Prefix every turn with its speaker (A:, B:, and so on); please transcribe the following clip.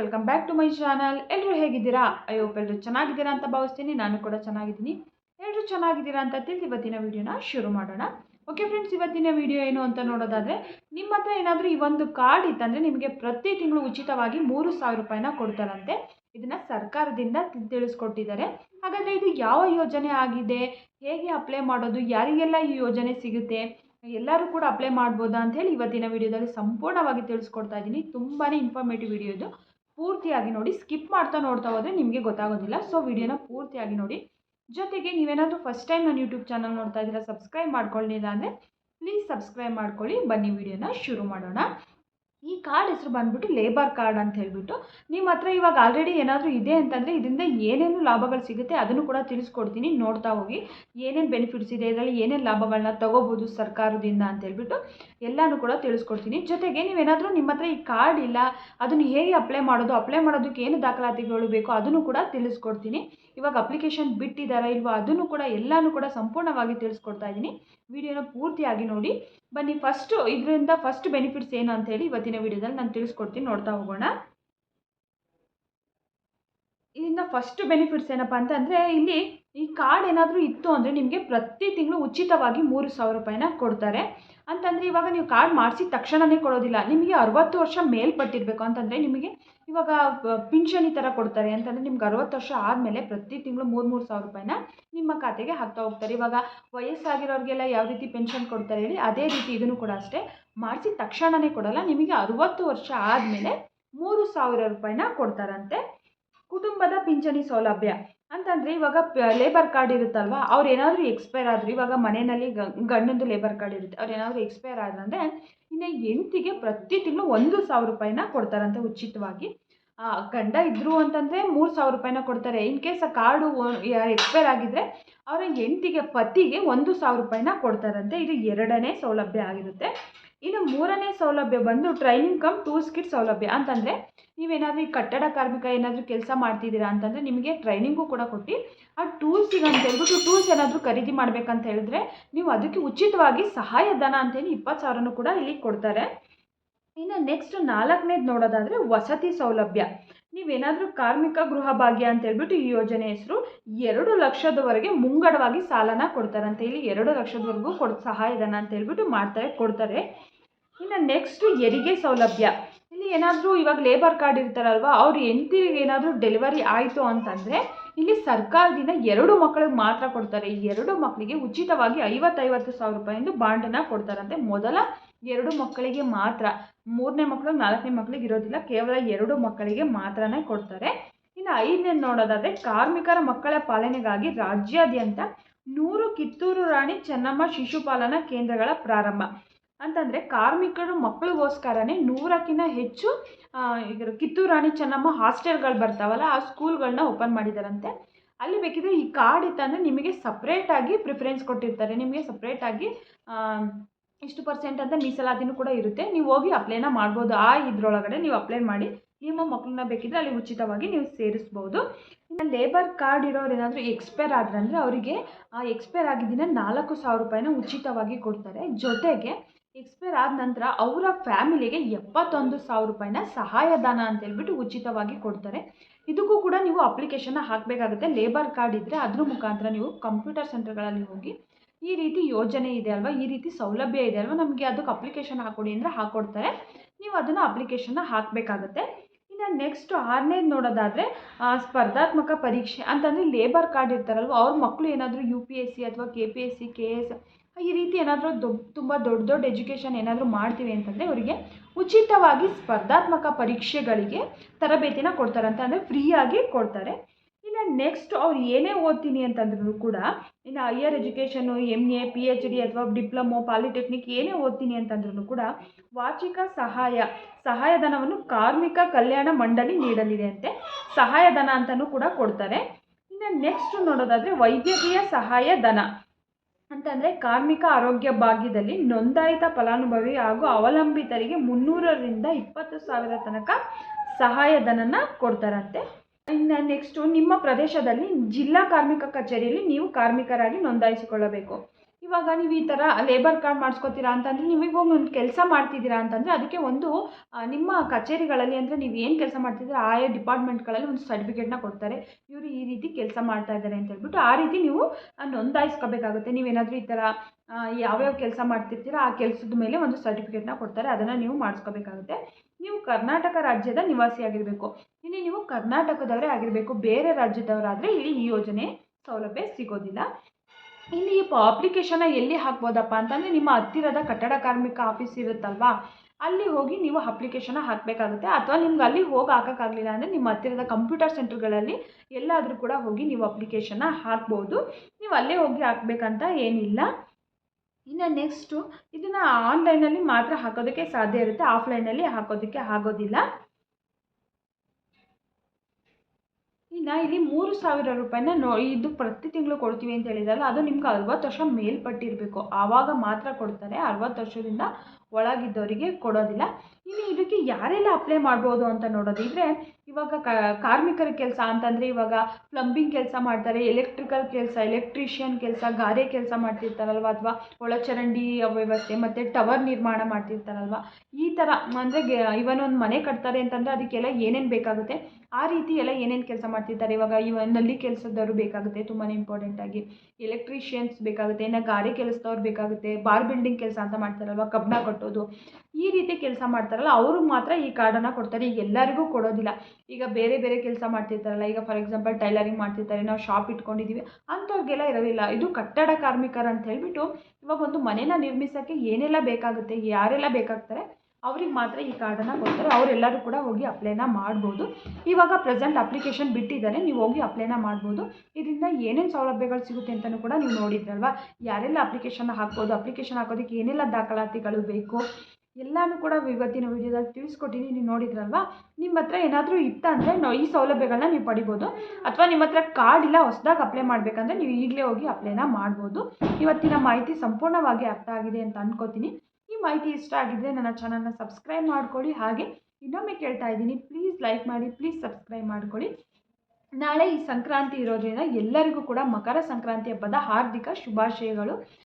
A: Welcome back to my channel ಎಲ್ಲರೂ ಹೇಗಿದ್ದೀರಾ? ಅಯ್ಯೋ ಎಲ್ಲರೂ ಚೆನ್ನಾಗಿದ್ದೀರಾ ಅಂತ ಭಾವಿಸ್ತೀನಿ. ನಾನು ಕೂಡ ಚೆನ್ನಾಗಿದ್ದೀನಿ. ಎಲ್ಲರೂ ಚೆನ್ನಾಗಿದ್ದೀರಾ ಅಂತ ತಿಳಿದು ಇವತ್ತಿನ ವಿಡಿಯೋನ ಶುರು ಮಾಡೋಣ. ಓಕೆ ಫ್ರೆಂಡ್ಸ್ ಇವತ್ತಿನ ವಿಡಿಯೋ ಏನು ಅಂತ ನೋಡೋದಾದರೆ, ನಿಮ್ಮ ಹತ್ರ ಏನಾದರೂ ಈ ಒಂದು ಕಾರ್ಡ್ ಇತ್ತಂದರೆ ನಿಮಗೆ ಪ್ರತಿ ತಿಂಗಳು ಉಚಿತವಾಗಿ ಮೂರು ಸಾವಿರ ರೂಪಾಯಿನ ಕೊಡ್ತಾರಂತೆ. ಇದನ್ನು ಸರ್ಕಾರದಿಂದ ತಿಳಿಸ್ಕೊಟ್ಟಿದ್ದಾರೆ. ಹಾಗಾದರೆ ಇದು ಯಾವ ಯೋಜನೆ ಆಗಿದೆ? ಹೇಗೆ ಅಪ್ಲೈ ಮಾಡೋದು? ಯಾರಿಗೆಲ್ಲ ಈ ಯೋಜನೆ ಸಿಗುತ್ತೆ? ಎಲ್ಲರೂ ಕೂಡ ಅಪ್ಲೈ ಮಾಡ್ಬೋದಾ ಅಂತ ಹೇಳಿ ಇವತ್ತಿನ ವಿಡಿಯೋದಲ್ಲಿ ಸಂಪೂರ್ಣವಾಗಿ ತಿಳಿಸ್ಕೊಡ್ತಾ ಇದ್ದೀನಿ. ತುಂಬಾ ಇನ್ಫಾರ್ಮೇಟಿವ್ ವಿಡಿಯೋ ಇದು. ಪೂರ್ತಿಯಾಗಿ ನೋಡಿ ಸ್ಕಿಪ್ ಮಾಡ್ತಾ ನೋಡ್ತಾ ಹೋದರೆ ನಿಮಗೆ ಗೊತ್ತಾಗೋದಿಲ್ಲ. ಸೊ ವಿಡಿಯೋನ ಪೂರ್ತಿಯಾಗಿ ನೋಡಿ. ಜೊತೆಗೆ ನೀವೇನಾದರೂ ಫಸ್ಟ್ ಟೈಮ್ ನನ್ನ ಯೂಟ್ಯೂಬ್ ಚಾನಲ್ ನೋಡ್ತಾ ಇದ್ದೀರಾ ಸಬ್ಸ್ಕ್ರೈಬ್ ಮಾಡ್ಕೊಳ್ಳಿಲ್ಲ ಅಂದರೆ ಪ್ಲೀಸ್ ಸಬ್ಸ್ಕ್ರೈಬ್ ಮಾಡ್ಕೊಳ್ಳಿ. ಬನ್ನಿ ವಿಡಿಯೋನ ಶುರು ಮಾಡೋಣ. ಈ ಕಾರ್ಡ್ ಹೆಸರು ಬಂದ್ಬಿಟ್ಟು ಲೇಬರ್ ಕಾರ್ಡ್ ಅಂತ ಹೇಳ್ಬಿಟ್ಟು ನಿಮ್ಮ ಹತ್ರ ಇವಾಗ ಆಲ್ರೆಡಿ ಏನಾದರೂ ಇದೆ ಅಂತಂದರೆ ಇದರಿಂದ ಏನೇನು ಲಾಭಗಳು ಸಿಗುತ್ತೆ ಅದನ್ನು ಕೂಡ ತಿಳಿಸ್ಕೊಡ್ತೀನಿ ನೋಡ್ತಾ ಹೋಗಿ. ಏನೇನು ಬೆನಿಫಿಟ್ಸ್ ಇದೆ, ಇದರಲ್ಲಿ ಏನೇನು ಲಾಭಗಳನ್ನ ತಗೋಬೋದು ಸರ್ಕಾರದಿಂದ ಅಂತ ಹೇಳ್ಬಿಟ್ಟು ಎಲ್ಲನೂ ಕೂಡ ತಿಳಿಸ್ಕೊಡ್ತೀನಿ. ಜೊತೆಗೆ ನೀವೇನಾದರೂ ನಿಮ್ಮ ಹತ್ರ ಈ ಕಾರ್ಡ್ ಇಲ್ಲ, ಅದನ್ನು ಹೇಗೆ ಅಪ್ಲೈ ಮಾಡೋದು ಅಪ್ಲೈ ಮಾಡೋದಕ್ಕೆ ಏನು ದಾಖಲಾತಿಗಳು ಬೇಕು ಅದನ್ನು ಕೂಡ ತಿಳಿಸ್ಕೊಡ್ತೀನಿ. ಇವಾಗ ಅಪ್ಲಿಕೇಶನ್ ಬಿಟ್ಟಿದ್ದಾರಾ ಇಲ್ವಾ ಅದನ್ನು ಕೂಡ ಎಲ್ಲನೂ ಕೂಡ ಸಂಪೂರ್ಣವಾಗಿ ತಿಳಿಸ್ಕೊಡ್ತಾ ಇದ್ದೀನಿ. ವಿಡಿಯೋನ ಪೂರ್ತಿಯಾಗಿ ನೋಡಿ. ಬನ್ನಿ ಫಸ್ಟು ಇದರಿಂದ ಫಸ್ಟ್ ಬೆನಿಫಿಟ್ಸ್ ಏನು ಅಂತ ಹೇಳಿ ಇವತ್ತಿನ ವಿಡಿಯೋದಲ್ಲಿ ನಾನು ತಿಳಿಸ್ಕೊಡ್ತೀನಿ, ನೋಡ್ತಾ ಹೋಗೋಣ. ಇದರಿಂದ ಫಸ್ಟ್ ಬೆನಿಫಿಟ್ಸ್ ಏನಪ್ಪ ಅಂತಂದರೆ ಇಲ್ಲಿ ಈ ಕಾರ್ಡ್ ಏನಾದರೂ ಇತ್ತು ಅಂದರೆ ನಿಮಗೆ ಪ್ರತಿ ತಿಂಗಳು ಉಚಿತವಾಗಿ ಮೂರು ಸಾವಿರ ರೂಪಾಯಿನ ಕೊಡ್ತಾರೆ. ಅಂತಂದರೆ ಇವಾಗ ನೀವು ಕಾರ್ಡ್ ಮಾಡಿಸಿದ ತಕ್ಷಣವೇ ಕೊಡೋದಿಲ್ಲ. ನಿಮಗೆ ಅರವತ್ತು ವರ್ಷ ಮೇಲ್ಪಟ್ಟಿರಬೇಕು ಅಂತಂದರೆ ನಿಮಗೆ ಇವಾಗ ಪಿಂಚಣಿ ಥರ ಕೊಡ್ತಾರೆ ಅಂತಂದರೆ ನಿಮ್ಗೆ ಅರವತ್ತು ವರ್ಷ ಆದಮೇಲೆ ಪ್ರತಿ ತಿಂಗಳು ಮೂರು ಮೂರು ಸಾವಿರ ರೂಪಾಯಿನ ನಿಮ್ಮ ಖಾತೆಗೆ ಹಾಕ್ತಾ ಹೋಗ್ತಾರೆ. ಇವಾಗ ವಯಸ್ಸಾಗಿರೋರಿಗೆಲ್ಲ ಯಾವ ರೀತಿ ಪೆನ್ಷನ್ ಕೊಡ್ತಾರೆ ಹೇಳಿ, ಅದೇ ರೀತಿ ಇದನ್ನು ಕೂಡ ಅಷ್ಟೇ ಮಾಡಿಸಿದ ತಕ್ಷಣವೇ ಕೊಡಲ್ಲ, ನಿಮಗೆ ಅರವತ್ತು ವರ್ಷ ಆದಮೇಲೆ ಮೂರು ಸಾವಿರ ರೂಪಾಯಿನ ಕೊಡ್ತಾರಂತೆ. ಕುಟುಂಬದ ಪಿಂಚಣಿ ಸೌಲಭ್ಯ ಅಂತಂದರೆ ಇವಾಗ ಲೇಬರ್ ಕಾರ್ಡ್ ಇರುತ್ತಲ್ವ, ಅವ್ರು ಏನಾದರೂ ಎಕ್ಸ್ಪೈರ್ ಆದರು, ಇವಾಗ ಮನೆಯಲ್ಲಿ ಗಂಡಂದು ಲೇಬರ್ ಕಾರ್ಡ್ ಇರುತ್ತೆ, ಅವ್ರು ಏನಾದರೂ ಎಕ್ಸ್ಪೈರ್ ಆದ್ರಂದರೆ ಇನ್ನು ಹೆಂಡ್ತಿಗೆ ಪ್ರತಿ ತಿಂಗಳು ಒಂದು ಸಾವಿರ ರೂಪಾಯಿನ ಕೊಡ್ತಾರಂತೆ ಉಚಿತವಾಗಿ. ಗಂಡ ಇದ್ದರು ಅಂತಂದರೆ ಮೂರು ಸಾವಿರ ರೂಪಾಯಿನ ಕೊಡ್ತಾರೆ. ಇನ್ ಕೇಸ್ ಆ ಕಾರ್ಡು ಎಕ್ಸ್ಪೈರ್ ಆಗಿದ್ದರೆ ಅವರ ಹೆಂಡ್ತಿಗೆ ಪತಿಗೆ ಒಂದು ಸಾವಿರ ರೂಪಾಯಿನ ಕೊಡ್ತಾರಂತೆ. ಇದು ಎರಡನೇ ಸೌಲಭ್ಯ ಆಗಿರುತ್ತೆ. ಇನ್ನು ಮೂರನೇ ಸೌಲಭ್ಯ ಬಂದು ಟ್ರೈನಿಂಗ್ ಕಮ್ ಟೂಲ್ಸ್ ಕಿಟ್ ಸೌಲಭ್ಯ. ಅಂತಂದರೆ ನೀವೇನಾದರೂ ಈ ಕಟ್ಟಡ ಕಾರ್ಮಿಕ ಏನಾದರೂ ಕೆಲಸ ಮಾಡ್ತಿದ್ದೀರಾ ಅಂತಂದರೆ ನಿಮಗೆ ಟ್ರೈನಿಂಗು ಕೂಡ ಕೊಟ್ಟು, ಆ ಟೂಲ್ಸಿಗೆ ಅಂತ ಹೇಳ್ಬಿಟ್ಟು ಟೂಲ್ಸ್ ಏನಾದರೂ ಖರೀದಿ ಮಾಡಬೇಕಂತ ಹೇಳಿದ್ರೆ ನೀವು ಅದಕ್ಕೆ ಉಚಿತವಾಗಿ ಸಹಾಯಧನ ಅಂತೇಳಿ ಇಪ್ಪತ್ತು ಸಾವಿರನೂ ಕೂಡ ಇಲ್ಲಿ ಕೊಡ್ತಾರೆ. ಇನ್ನು ನೆಕ್ಸ್ಟ್ ನಾಲ್ಕನೇದು ನೋಡೋದಾದರೆ ವಸತಿ ಸೌಲಭ್ಯ. ನೀವೇನಾದರೂ ಕಾರ್ಮಿಕ ಗೃಹ ಭಾಗ್ಯ ಅಂತ ಹೇಳ್ಬಿಟ್ಟು ಈ ಯೋಜನೆ ಹೆಸರು ಎರಡು ಲಕ್ಷದವರೆಗೆ ಮುಂಗಡವಾಗಿ ಸಾಲನ ಕೊಡ್ತಾರಂತೆ. ಇಲ್ಲಿ ಎರಡು ಲಕ್ಷದವರೆಗೂ ಕೊಡ್ ಸಹಾಯಧನ ಅಂತ ಹೇಳ್ಬಿಟ್ಟು ಮಾಡ್ತಾರೆ, ಕೊಡ್ತಾರೆ. ಇನ್ನು ನೆಕ್ಸ್ಟು ಹೆರಿಗೆ ಸೌಲಭ್ಯ. ಇಲ್ಲಿ ಏನಾದರೂ ಇವಾಗ ಲೇಬರ್ ಕಾರ್ಡ್ ಇರ್ತಾರಲ್ವ, ಅವ್ರು ಹೆಂಡತಿಗೆ ಏನಾದರೂ ಡೆಲಿವರಿ ಆಯಿತು ಅಂತಂದರೆ ಇಲ್ಲಿ ಸರ್ಕಾರದಿಂದ ಎರಡು ಮಕ್ಕಳಿಗೆ ಮಾತ್ರ ಕೊಡ್ತಾರೆ. ಎರಡು ಮಕ್ಕಳಿಗೆ ಉಚಿತವಾಗಿ ಐವತ್ತೈವತ್ತು ಸಾವಿರ ರೂಪಾಯಿಂದು ಬಾಂಡನ್ನು ಕೊಡ್ತಾರಂತೆ. ಮೊದಲ ಎರಡು ಮಕ್ಕಳಿಗೆ ಮಾತ್ರ. ಮೂರನೇ ಮಕ್ಕಳು ನಾಲ್ಕನೇ ಮಕ್ಕಳಿಗೆ ಇರೋದಿಲ್ಲ, ಕೇವಲ ಎರಡು ಮಕ್ಕಳಿಗೆ ಮಾತ್ರನೇ ಕೊಡ್ತಾರೆ. ಇನ್ನು ಐದನೇ ನೋಡೋದಾದರೆ, ಕಾರ್ಮಿಕರ ಮಕ್ಕಳ ಪಾಲನೆಗಾಗಿ ರಾಜ್ಯಾದ್ಯಂತ ನೂರು ಕಿತ್ತೂರು ರಾಣಿ ಚೆನ್ನಮ್ಮ ಶಿಶುಪಾಲನಾ ಕೇಂದ್ರಗಳ ಪ್ರಾರಂಭ. ಅಂತಂದರೆ, ಕಾರ್ಮಿಕರು ಮಕ್ಕಳಿಗೋಸ್ಕರನೇ ನೂರಕ್ಕಿಂತ ಹೆಚ್ಚು ಕಿತ್ತೂರು ರಾಣಿ ಚೆನ್ನಮ್ಮ ಹಾಸ್ಟೆಲ್ಗಳು ಬರ್ತಾವಲ್ಲ, ಆ ಸ್ಕೂಲ್ಗಳನ್ನ ಓಪನ್ ಮಾಡಿದಾರಂತೆ. ಅಲ್ಲಿ ಬೇಕಿದ್ರೆ ಈ ಕಾರ್ಡ್ ಇತ್ತಂದರೆ ನಿಮಗೆ ಸಪ್ರೇಟಾಗಿ ಪ್ರಿಫರೆನ್ಸ್ ಕೊಟ್ಟಿರ್ತಾರೆ. ನಿಮಗೆ ಸಪ್ರೇಟಾಗಿ ಇಷ್ಟು ಪರ್ಸೆಂಟ್ ಅಂತ ಮೀಸಲಾತಿನೂ ಕೂಡ ಇರುತ್ತೆ. ನೀವು ಹೋಗಿ ಅಪ್ಲೈನ ಮಾಡ್ಬೋದು. ಆ ಇದರೊಳಗಡೆ ನೀವು ಅಪ್ಲೈ ಮಾಡಿ ನಿಮ್ಮ ಮಕ್ಕಳನ್ನ ಬೇಕಿದ್ರೆ ಅಲ್ಲಿ ಉಚಿತವಾಗಿ ನೀವು ಸೇರಿಸ್ಬೋದು. ಇನ್ನು ಲೇಬರ್ ಕಾರ್ಡ್ ಇರೋರು ಏನಾದರೂ ಎಕ್ಸ್ಪೈರ್ ಆದ್ರೆ ಅಂದರೆ ಅವರಿಗೆ ಆ ಎಕ್ಸ್ಪೈರ್ ಆಗಿದ್ದಿನ ನಾಲ್ಕು ಸಾವಿರ ರೂಪಾಯಿನ ಉಚಿತವಾಗಿ ಕೊಡ್ತಾರೆ. ಜೊತೆಗೆ ಎಕ್ಸ್ಪೈರ್ ಆದ ನಂತರ ಅವರ ಫ್ಯಾಮಿಲಿಗೆ ಎಪ್ಪತ್ತೊಂದು ಸಾವಿರ ರೂಪಾಯಿನ ಸಹಾಯಧನ ಅಂತ ಹೇಳ್ಬಿಟ್ಟು ಉಚಿತವಾಗಿ ಕೊಡ್ತಾರೆ. ಇದಕ್ಕೂ ಕೂಡ ನೀವು ಅಪ್ಲಿಕೇಶನ್ನ ಹಾಕಬೇಕಾಗುತ್ತೆ. ಲೇಬರ್ ಕಾರ್ಡ್ ಇದ್ದರೆ ಅದ್ರ ಮುಖಾಂತರ ನೀವು ಕಂಪ್ಯೂಟರ್ ಸೆಂಟರ್ಗಳಲ್ಲಿ ಹೋಗಿ ಈ ರೀತಿ ಯೋಜನೆ ಇದೆ ಅಲ್ವಾ? ಈ ರೀತಿ ಸೌಲಭ್ಯ ಇದೆ ಅಲ್ವಾ? ನಮಗೆ ಅದಕ್ಕೆ ಅಪ್ಲಿಕೇಶನ್ ಹಾಕೊಡಿ ಅಂದರೆ ಹಾಕ್ಕೊಡ್ತಾರೆ ನೀವು ಅದನ್ನು ಅಪ್ಲಿಕೇಶನ್ನ ಹಾಕಬೇಕಾಗತ್ತೆ. ಇನ್ನು ನೆಕ್ಸ್ಟ್ ಆರನೇದು ನೋಡೋದಾದರೆ ಸ್ಪರ್ಧಾತ್ಮಕ ಪರೀಕ್ಷೆ ಅಂತಂದರೆ ಲೇಬರ್ ಕಾರ್ಡ್ ಇರ್ತಾರಲ್ವ? ಅವ್ರ ಮಕ್ಕಳು ಏನಾದರೂ ಯು ಪಿ ಎಸ್ ಸಿ ಅಥವಾ K P S C K S ಈ ರೀತಿ ಏನಾದರೂ ದೊಡ್ಡ ತುಂಬ ದೊಡ್ಡ ದೊಡ್ಡ ಎಜುಕೇಷನ್ ಏನಾದರೂ ಮಾಡ್ತೀವಿ ಅಂತಂದರೆ ಅವರಿಗೆ ಉಚಿತವಾಗಿ ಸ್ಪರ್ಧಾತ್ಮಕ ಪರೀಕ್ಷೆಗಳಿಗೆ ತರಬೇತಿನ ಕೊಡ್ತಾರೆ ಅಂತ ಅಂದರೆ ಫ್ರೀಯಾಗಿ ಕೊಡ್ತಾರೆ. ಇನ್ನು ನೆಕ್ಸ್ಟ್ ಅವ್ರು ಏನೇ ಓದ್ತೀನಿ ಅಂತಂದ್ರೂ ಕೂಡ ಇನ್ನು higher education M A P H D ಅಥವಾ ಡಿಪ್ಲೊಮೊ ಪಾಲಿಟೆಕ್ನಿಕ್ ಏನೇ ಓದ್ತೀನಿ ಅಂತಂದ್ರೂ ಕೂಡ ವಾಚಿಕ ಸಹಾಯ, ಸಹಾಯಧನವನ್ನು ಕಾರ್ಮಿಕ ಕಲ್ಯಾಣ ಮಂಡಳಿ ನೀಡಲಿದೆ ಅಂತೆ. ಸಹಾಯಧನ ಅಂತಲೂ ಕೂಡ ಕೊಡ್ತಾರೆ. ಇನ್ನು ನೆಕ್ಸ್ಟ್ ನೋಡೋದಾದರೆ ವೈದ್ಯಕೀಯ ಸಹಾಯಧನ ಅಂತಂದರೆ ಕಾರ್ಮಿಕ ಆರೋಗ್ಯ ಭಾಗ್ಯದಲ್ಲಿ ನೋಂದಾಯಿತ ಫಲಾನುಭವಿ ಹಾಗೂ ಅವಲಂಬಿತರಿಗೆ ಮುನ್ನೂರರಿಂದ ಇಪ್ಪತ್ತು ಸಾವಿರ ತನಕ ಸಹಾಯಧನನ ಕೊಡ್ತಾರಂತೆ. ಇನ್ನು ನೆಕ್ಸ್ಟು ನಿಮ್ಮ ಪ್ರದೇಶದಲ್ಲಿ ಜಿಲ್ಲಾ ಕಾರ್ಮಿಕ ಕಚೇರಿಯಲ್ಲಿ ನೀವು ಕಾರ್ಮಿಕರಾಗಿ ನೋಂದಾಯಿಸಿಕೊಳ್ಳಬೇಕು. ಇವಾಗ ನೀವು ಈ ಥರ ಲೇಬರ್ ಕಾರ್ಡ್ ಮಾಡಿಸ್ಕೊತೀರಾ ಅಂತಂದರೆ ನಿಮಗೆ ಒಂದು ಕೆಲಸ ಮಾಡ್ತಿದ್ದೀರಾ ಅಂತಂದರೆ ಅದಕ್ಕೆ ಒಂದು ನಿಮ್ಮ ಕಚೇರಿಗಳಲ್ಲಿ ಅಂದರೆ ನೀವು ಏನು ಕೆಲಸ ಮಾಡ್ತಿದ್ದೀರಾ ಆಯಾ ಡಿಪಾರ್ಟ್ಮೆಂಟ್ಗಳಲ್ಲಿ ಒಂದು ಸರ್ಟಿಫಿಕೇಟ್ನ ಕೊಡ್ತಾರೆ. ಇವರು ಈ ರೀತಿ ಕೆಲಸ ಮಾಡ್ತಾ ಇದ್ದಾರೆ ಅಂತ ಹೇಳ್ಬಿಟ್ಟು ಆ ರೀತಿ ನೀವು ನೋಂದಾಯಿಸ್ಕೋಬೇಕಾಗುತ್ತೆ. ನೀವೇನಾದರೂ ಈ ಥರ ಯಾವ್ಯಾವ ಕೆಲಸ ಮಾಡ್ತಿರ್ತೀರಾ, ಆ ಕೆಲಸದ ಮೇಲೆ ಒಂದು ಸರ್ಟಿಫಿಕೇಟ್ನ ಕೊಡ್ತಾರೆ. ಅದನ್ನು ನೀವು ಮಾಡಿಸ್ಕೋಬೇಕಾಗುತ್ತೆ. ನೀವು ಕರ್ನಾಟಕ ರಾಜ್ಯದ ನಿವಾಸಿ ಆಗಿರಬೇಕು. ಇಲ್ಲಿ ನೀವು ಕರ್ನಾಟಕದವರೇ ಆಗಿರಬೇಕು. ಬೇರೆ ರಾಜ್ಯದವರಾದರೆ ಇಲ್ಲಿ ಈ ಯೋಜನೆ ಸೌಲಭ್ಯ ಸಿಗೋದಿಲ್ಲ. ಇಲ್ಲಿ ಈ ಅಪ್ಲಿಕೇಶನ್ನ ಎಲ್ಲಿ ಹಾಕ್ಬೋದಪ್ಪ ಅಂತಂದರೆ ನಿಮ್ಮ ಹತ್ತಿರದ ಕಟ್ಟಡ ಕಾರ್ಮಿಕ ಆಫೀಸ್ ಇರುತ್ತಲ್ವಾ? ಅಲ್ಲಿ ಹೋಗಿ ನೀವು ಅಪ್ಲಿಕೇಶನ್ನ ಹಾಕಬೇಕಾಗುತ್ತೆ. ಅಥವಾ ನಿಮ್ಗೆ ಅಲ್ಲಿ ಹೋಗಿ ಹಾಕೋಕ್ಕಾಗಲಿಲ್ಲ ಅಂದರೆ ನಿಮ್ಮ ಹತ್ತಿರದ ಕಂಪ್ಯೂಟರ್ ಸೆಂಟರ್ಗಳಲ್ಲಿ ಎಲ್ಲಾದರೂ ಕೂಡ ಹೋಗಿ ನೀವು ಅಪ್ಲಿಕೇಶನ್ನ ಹಾಕ್ಬೋದು. ನೀವು ಅಲ್ಲೇ ಹೋಗಿ ಹಾಕಬೇಕಂತ ಏನಿಲ್ಲ. ಇನ್ನು ನೆಕ್ಸ್ಟು ಇದನ್ನು ಆನ್ಲೈನಲ್ಲಿ ಮಾತ್ರ ಹಾಕೋದಕ್ಕೆ ಸಾಧ್ಯ ಇರುತ್ತೆ. ಆಫ್ಲೈನಲ್ಲಿ ಹಾಕೋದಕ್ಕೆ ಆಗೋದಿಲ್ಲ. ಇನ್ನು ಇಲ್ಲಿ ಮೂರು ಸಾವಿರ ರೂಪಾಯಿನ ನೋ, ಇದು ಪ್ರತಿ ತಿಂಗಳು ಕೊಡ್ತೀವಿ ಅಂತ ಹೇಳಿದ್ರಲ್ಲ, ಅದು ನಿಮ್ಗೆ ಅರವತ್ತು ವರ್ಷ ಮೇಲ್ಪಟ್ಟಿರಬೇಕು. ಆವಾಗ ಮಾತ್ರ ಕೊಡ್ತಾರೆ, ಅರವತ್ತು ವರ್ಷದಿಂದ ಒಳಗಿದ್ದವರಿಗೆ ಕೊಡೋದಿಲ್ಲ. ಇನ್ನು ಇದಕ್ಕೆ ಯಾರೆಲ್ಲ ಅಪ್ಲೈ ಮಾಡ್ಬೋದು ಅಂತ ನೋಡೋದಿದ್ರೆ, ಇವಾಗ ಕಾರ್ಮಿಕರ ಕೆಲಸ ಅಂತಂದರೆ ಇವಾಗ ಪ್ಲಂಬಿಂಗ್ ಕೆಲಸ ಮಾಡ್ತಾರೆ ಎಲೆಕ್ಟ್ರಿಕಲ್ ಕೆಲಸ ಎಲೆಕ್ಟ್ರಿಷಿಯನ್ ಕೆಲಸ, ಗಾರೆ ಕೆಲಸ ಮಾಡ್ತಿರ್ತಾರಲ್ವ ಅಥವಾ ಒಳಚರಂಡಿ ವ್ಯವಸ್ಥೆ ಮತ್ತು ಟವರ್ ನಿರ್ಮಾಣ ಮಾಡ್ತಿರ್ತಾರಲ್ವ? ಈ ಥರ ಅಂದರೆ ಇವನ್ ಒಂದು ಮನೆ ಕಟ್ತಾರೆ ಅಂತಂದರೆ ಅದಕ್ಕೆಲ್ಲ ಏನೇನು ಬೇಕಾಗುತ್ತೆ? ಆ ರೀತಿ ಎಲ್ಲ ಏನೇನು ಕೆಲಸ ಮಾಡ್ತಿರ್ತಾರೆ? ಇವಾಗ ಇವನಲ್ಲಿ ಕೆಲಸದವರು ಬೇಕಾಗುತ್ತೆ ತುಂಬಾ ಇಂಪಾರ್ಟೆಂಟಾಗಿ ಎಲೆಕ್ಟ್ರಿಷಿಯನ್ಸ್ ಬೇಕಾಗುತ್ತೆ, ಇನ್ನು ಗಾರೆ ಕೆಲಸದವ್ರು ಬೇಕಾಗುತ್ತೆ ಬಾರ್ ಬಿಲ್ಡಿಂಗ್ ಕೆಲಸ ಅಂತ ಮಾಡ್ತಾರಲ್ವ? ಕಬ್ಬಣ ಕಟ್ಟೋದು ಈ ರೀತಿ ಕೆಲಸ ಮಾಡ್ತಾರಲ್ಲ ಅವ್ರಿಗೆ ಮಾತ್ರ ಈ ಕಾರ್ಡನ್ನು ಕೊಡ್ತಾರೆ. ಈಗ ಎಲ್ಲರಿಗೂ ಕೊಡೋದಿಲ್ಲ. ಈಗ ಬೇರೆ ಬೇರೆ ಕೆಲಸ ಮಾಡ್ತಿರ್ತಾರಲ್ಲ, ಈಗ ಫಾರ್ ಎಕ್ಸಾಂಪಲ್ ಟೈಲರಿಂಗ್ ಮಾಡ್ತಿರ್ತಾರೆ, ನಾವು ಶಾಪ್ ಇಟ್ಕೊಂಡಿದ್ದೀವಿ ಅಂಥವ್ರಿಗೆಲ್ಲ ಇರೋದಿಲ್ಲ. ಇದು ಕಟ್ಟಡ ಕಾರ್ಮಿಕರು ಅಂತ ಹೇಳ್ಬಿಟ್ಟು ಇವಾಗ ಒಂದು ಮನೇನ ನಿರ್ಮಿಸೋಕ್ಕೆ ಏನೆಲ್ಲ ಬೇಕಾಗುತ್ತೆ, ಯಾರೆಲ್ಲ ಬೇಕಾಗ್ತಾರೆ ಅವ್ರಿಗೆ ಮಾತ್ರ ಈ ಕಾರ್ಡನ್ನು ಕೊಡ್ತಾರೆ. ಅವರೆಲ್ಲರೂ ಕೂಡ ಹೋಗಿ ಅಪ್ಲೈನ ಮಾಡ್ಬೋದು. ಇವಾಗ ಪ್ರೆಸೆಂಟ್ ಅಪ್ಲಿಕೇಶನ್ ಬಿಟ್ಟಿದ್ದಾರೆ ನೀವು ಹೋಗಿ ಅಪ್ಲೈನ ಮಾಡ್ಬೋದು. ಇದರಿಂದ ಏನೇನು ಸೌಲಭ್ಯಗಳು ಸಿಗುತ್ತೆ ಅಂತಲೂ ಕೂಡ ನೀವು ನೋಡಿದ್ರಲ್ವಾ? ಯಾರೆಲ್ಲ ಅಪ್ಲಿಕೇಶನ್ ಹಾಕ್ಬೋದು ಅಪ್ಲಿಕೇಶನ್ ಹಾಕೋದಕ್ಕೆ ಏನೆಲ್ಲ ದಾಖಲಾತಿಗಳು ಬೇಕು? ಎಲ್ಲನೂ ಕೂಡ ಇವತ್ತಿನ ವಿಡಿಯೋದಲ್ಲಿ ತಿಳಿಸ್ಕೊಟ್ಟಿನಿ. ನೀವು ನೋಡಿದ್ರಲ್ವಾ? ನಿಮ್ಮ ಹತ್ರ ಏನಾದರೂ ಇತ್ತಂದರೆ ನಾವು ಈ ಸೌಲಭ್ಯಗಳನ್ನ ನೀವು ಪಡಿಬೋದು. ಅಥವಾ ನಿಮ್ಮ ಹತ್ರ ಕಾರ್ಡ್ ಇಲ್ಲ, ಹೊಸದಾಗಿ ಅಪ್ಲೈ ಮಾಡಬೇಕಂದ್ರೆ ನೀವು ಈಗಲೇ ಹೋಗಿ ಅಪ್ಲೈನ ಮಾಡ್ಬೋದು. ಇವತ್ತಿನ ಮಾಹಿತಿ ಸಂಪೂರ್ಣವಾಗಿ ಅರ್ಥ ಆಗಿದೆ ಅಂತ ಅಂದ್ಕೋತೀನಿ ಈ ಮಾಹಿತಿ ಇಷ್ಟ ಆಗಿದ್ದರೆ ನನ್ನ ಚಾನಲ್ನ ಸಬ್ಸ್ಕ್ರೈಬ್ ಮಾಡ್ಕೊಳ್ಳಿ. ಹಾಗೆ ಇನ್ನೊಮ್ಮೆ ಕೇಳ್ತಾ ಇದ್ದೀನಿ. ಪ್ಲೀಸ್ ಲೈಕ್ ಮಾಡಿ ಪ್ಲೀಸ್ ಸಬ್ಸ್ಕ್ರೈಬ್ ಮಾಡ್ಕೊಳ್ಳಿ. ನಾಳೆ ಈ ಸಂಕ್ರಾಂತಿ ಇರೋದ್ರಿಂದ ಎಲ್ಲರಿಗೂ ಕೂಡ ಮಕರ ಸಂಕ್ರಾಂತಿ ಹಬ್ಬದ ಹಾರ್ದಿಕ ಶುಭಾಶಯಗಳು.